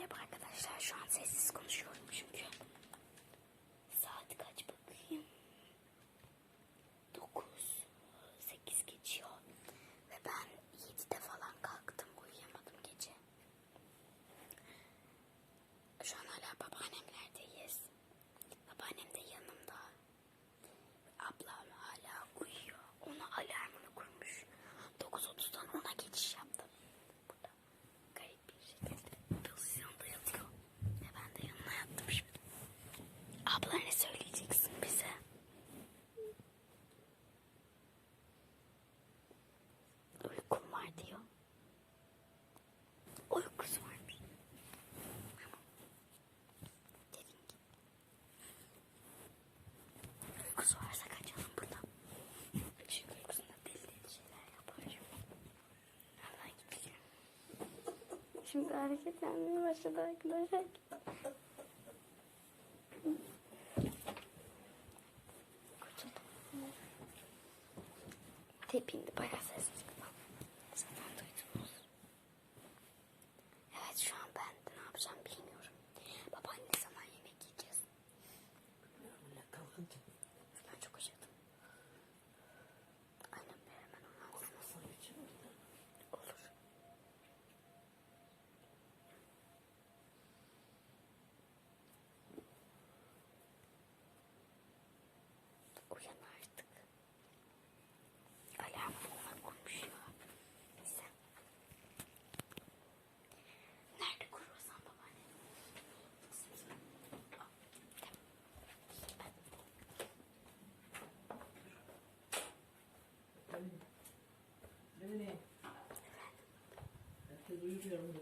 Merhaba arkadaşlar. Şu an sessiz konuşuyorum çünkü. Saat kaç bakayım? 9. 8 geçiyor. Ve ben 7'de falan kalktım. Uyuyamadım gece. Şu an hala babaannemlerdeyiz. Babaannem de yanımda. Ablam hala uyuyor. Ona alarmını kurmuş. 9.30'dan ona geçiş yaptım. Burada garip bir şekilde pozisyonda yatıyor. Ve ben de yanına yattım şimdi. Abla ne söyleyeceksin bize? Uykum var diyor. Uykusu varmış. Dedin ki. Uykusu varsa kaçalım buradan. Çünkü uykusunda deli. Şimdi hareketlenmeye başladı arkadaşlar. Taping the biases. Herkes uyur yanımda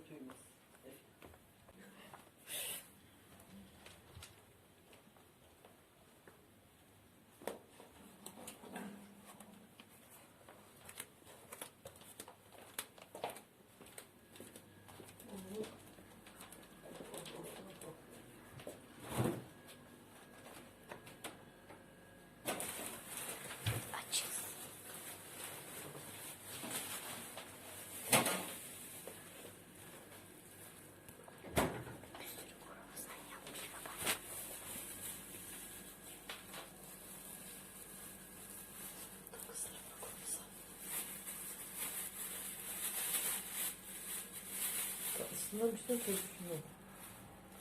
Tatlısından bir şey çocukluğuna.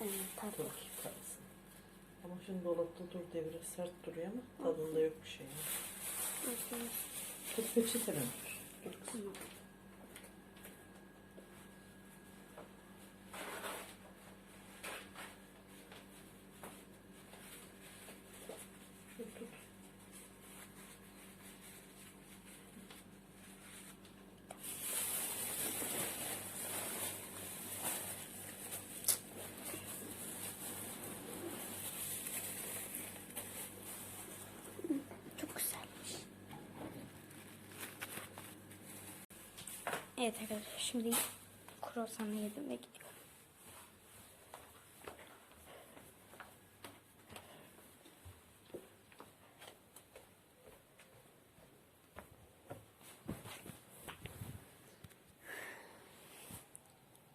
Evet, tatlı. Dur tatlısın. Ama şimdi dolapta dur diye biraz sert duruyor ama tadında yok bir şey. Tut peçetene dur. Dur kızım. Tamam. Dur tut. Çok güzelmiş. Evet arkadaşlar şimdi kruvasanı yedim ve gidiyorum.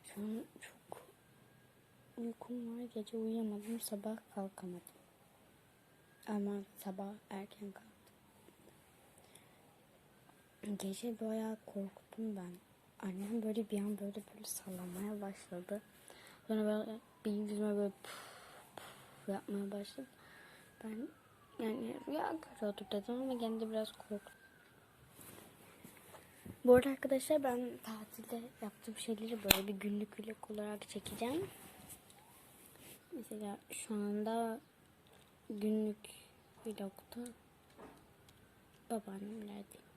Şu çok uykum var. Gece uyuyamadım. Sabah kalkamadım. Ama sabah erken kalktım. Gece bayağı korktum ben. Annem böyle bir an böyle böyle sallamaya başladı. Sonra böyle bir yüzüme böyle puf puf yapmaya başladı. Ben yani rüya görüyordur dedim ama gene de biraz korktum. Bu arada arkadaşlar ben tatilde yaptığım şeyleri böyle bir günlük vlog olarak çekeceğim. Mesela şu anda günlük vlogda babaannemlerdeyim.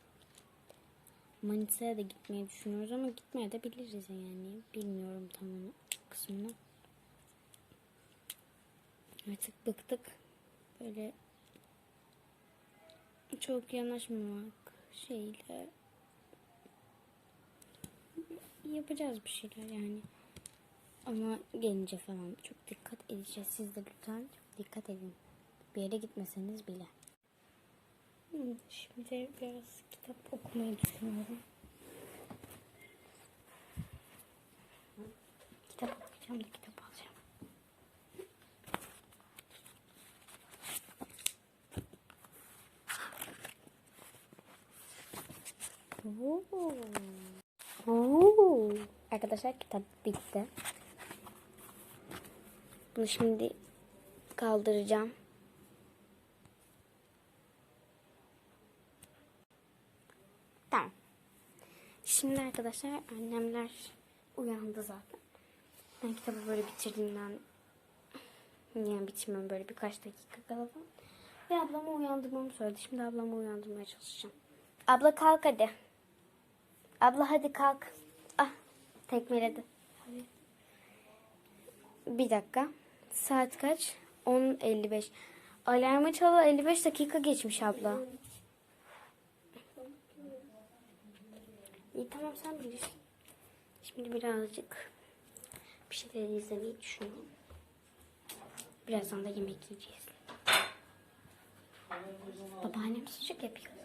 Manisa'ya da gitmeyi düşünüyoruz ama gitmeye de biliriz yani. Bilmiyorum tam kısmını. Artık bıktık. Böyle çok yanaşmamak şeyle yapacağız bir şeyler yani. Ama gelince falan çok dikkat edeceğiz. Siz de lütfen çok dikkat edin. Bir yere gitmeseniz bile. Şimdi biraz kitap okumayı düşünüyorum. Kitap okuyacağım da kitap alacağım. Oo. Oo. Arkadaşlar kitap bitti. Bunu şimdi kaldıracağım. Tamam. Şimdi arkadaşlar annemler uyandı zaten. Ben kitabı böyle bitirdiğimden yani bitirmem böyle birkaç dakika kala. Ve ablamı uyandırmamı söyledi. Şimdi ablamı uyandırmaya çalışacağım. Abla kalk hadi. Abla hadi kalk. Ah tekmeledi. Bir dakika. Saat kaç? 10.55. Alarmı çalalı 55 dakika geçmiş abla. İyi tamam sen bilirsin. Şimdi birazcık bir şeyler izlemeyi düşünüyorum. Birazdan da yemek yiyeceğiz. Babaannem sucuk yapıyor.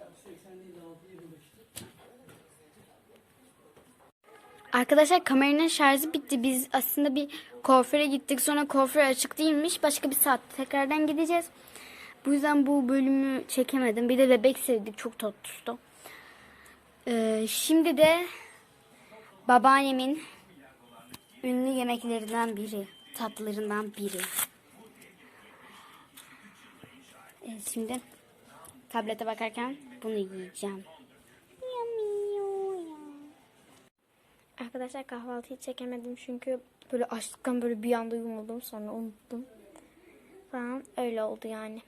Arkadaşlar kameranın şarjı bitti. Biz aslında bir kuaföre gittik. Sonra kuaför açık değilmiş. Başka bir saat tekrardan gideceğiz. Bu yüzden bu bölümü çekemedim. Bir de bebek sevdik. Çok tatlıydı. Ee, şimdi de babaannemin ünlü yemeklerinden biri. Tatlılarından biri. Evet, şimdi tablete bakarken bunu yiyeceğim. Arkadaşlar kahvaltıyı çekemedim çünkü böyle açlıktan böyle bir anda yumuldım sonra unuttum. Falan öyle oldu yani.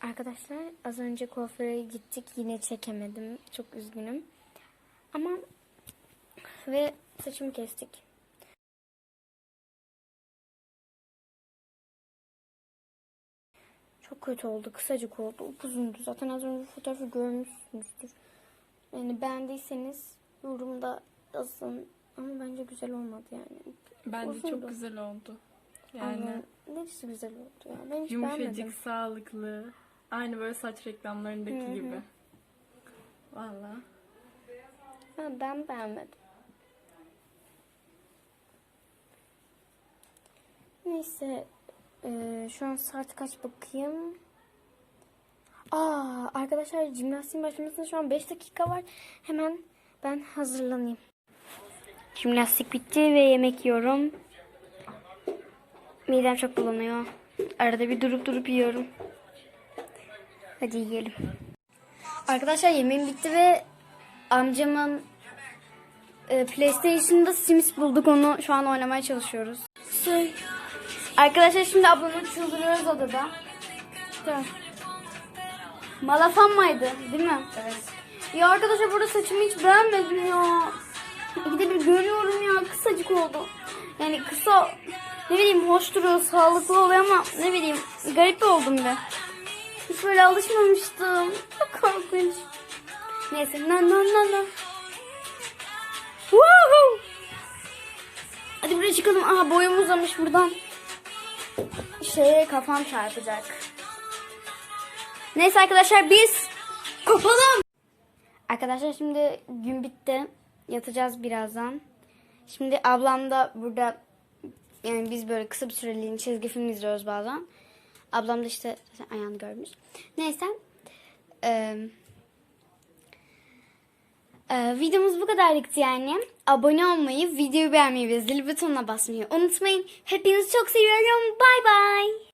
Arkadaşlar az önce kuaföre gittik yine çekemedim. Çok üzgünüm. Ama ve saçımı kestik. Çok kötü oldu. Kısacık oldu. Upuzundu. Zaten az önce fotoğrafı görmüşsünüzdür. Yani beğendiyseniz yorumda yazın. Ama bence güzel olmadı yani. Bence Uzundu. çok güzel oldu. Yani Yani neresi güzel oldu ya. Ben hiç yumuşacık, beğenmedim. sağlıklı. Aynı böyle saç reklamlarındaki Hı hı. gibi. Valla. Ben, beğenmedim. Neyse. eee, şu an saat kaç bakayım. Aa, arkadaşlar jimnastiğin başlamasına şu an 5 dakika var. Hemen ben hazırlanayım. Jimnastik bitti ve yemek yiyorum. Midem çok bulanıyor. Arada bir durup durup yiyorum. Hadi yiyelim. Arkadaşlar yemeğim bitti ve amcamın e, PlayStation'da Sims bulduk onu şu an oynamaya çalışıyoruz. Arkadaşlar şimdi ablamı çıldırıyoruz odada. Tamam. Malafan mıydı değil mi? Evet. Ya arkadaşlar burada saçımı hiç beğenmedim ya. İkide bir görüyorum ya kısacık oldu. Yani kısa ne bileyim hoş duruyor sağlıklı oluyor ama ne bileyim garip oldum be. Hiç böyle alışmamıştım. Çok korkunç. Neyse na na na na. Woohoo! Hadi buraya çıkalım. Aha boyum uzamış buradan. Şeye kafam çarpacak. Neyse arkadaşlar biz kopalım. Arkadaşlar şimdi gün bitti. Yatacağız birazdan. Şimdi ablam da burada yani biz böyle kısa bir süreliğine çizgi film izliyoruz bazen. Ablam da işte zaten ayağını görmüş. Neyse. Ee, videomuz bu kadarlıktı yani. Abone olmayı, videoyu beğenmeyi ve zil butonuna basmayı unutmayın. Hepinizi çok seviyorum. Bay bay.